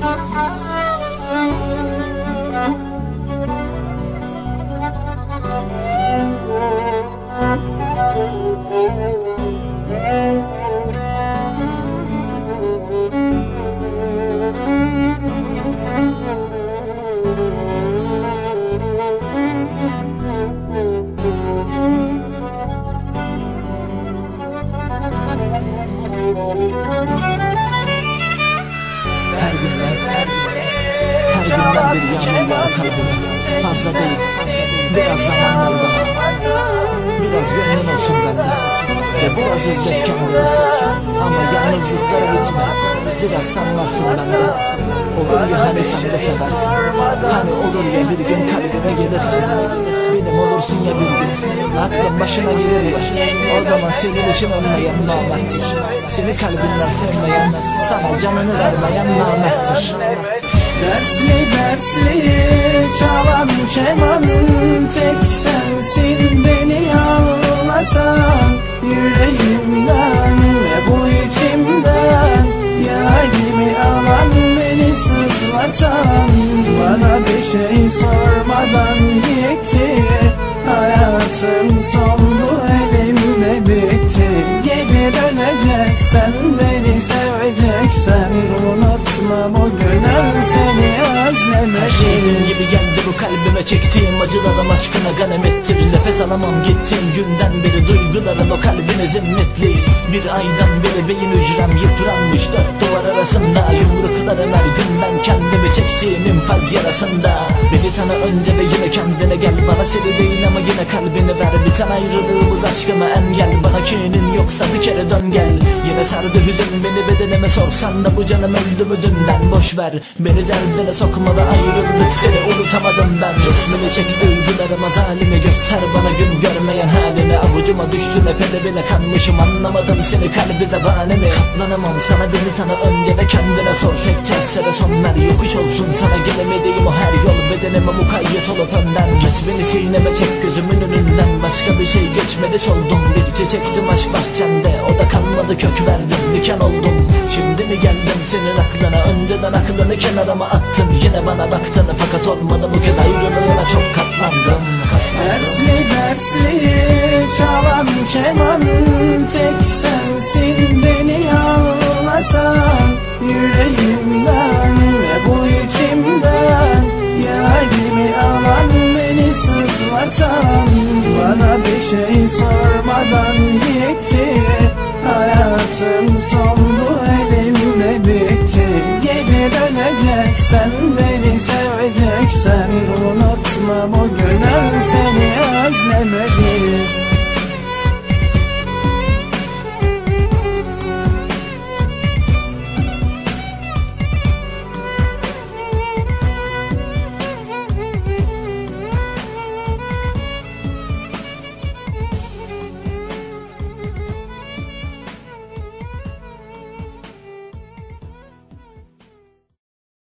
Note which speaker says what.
Speaker 1: Her bir yağmur yağar kalbime Fazla değil, biraz zaman ver bana Biraz gönlün olsun bende. Ve biraz özlet kendini Ama yalnızlıklara gitme Biraz sen varsın bende. Olur ya hani sen de seversin. Hani olur ya bir gün kalbime gelirsin. Benim olursun ya bir gün. Aklın başına gelir ya. O zaman senin için olmayan namerttir Seni kalbinden sevmeyen Sana canını vermeyen namerttir
Speaker 2: Dertli dertli çalan keman Tek sensin beni ağlatan Yüreğimden ve bu içimden Yarimi alan beni sızlatan. Bana bir şey sormadan gitti Hayatım soldu elimde bitti. Geri döneceksen
Speaker 1: Her gibi geldi bu kalbime çektiğim acılarım aşkına ganem ettir. Nefes alamam gittiğim günden beri duygularım o kalbine zimmetli. Bir aydan beri beyin hücrem yıpranmış dört duvar arasında Yumruklarım her gün ben kendimi çektiğim infaz yarasında. Beni tanı önce ve yine kendine gel. Bana seni değil ama yine kalbini ver. Biten ayrılığımız aşkıma engel Bana kinin yoksa bir kere dön gel. Yine sardı hüzün beni bedenime sorsan da Bu canım öldü mü dünden? Boş ver. Beni derdine sokma ve ayrıldık seni unutamadım ben. Resmini çek duygularıma zalimi göster. Bana gün görmeyen halini Avucuma düştün. Epede bile kanmışım. Anlamadım seni kalbi zebane mi Katlanamam. Sana beni tanı önce de kendine sor. Tek celsede son ver. Yokuş olsun sana gelemediğim o her yol. Bedenime mukayyet olup önden. Git beni sineme çek. Gözümün önünden Başka bir şey geçmedi soldum Bir çiçektim aşk bahçemde. O da kalmadı kök verdim diken oldum. Şimdi mi geldim senin aklına? Önceden aklını kenarıma attın. Yine bana baktın fakat olmadı bu kez. Ayrılığına çok katlandım.
Speaker 2: Dertli dertli çalan Bana bir şey sormadan gitti. Hayatım soldu elimde bitti. Geri döneceksen beni seveceksen Unutma bugün seni özlemedim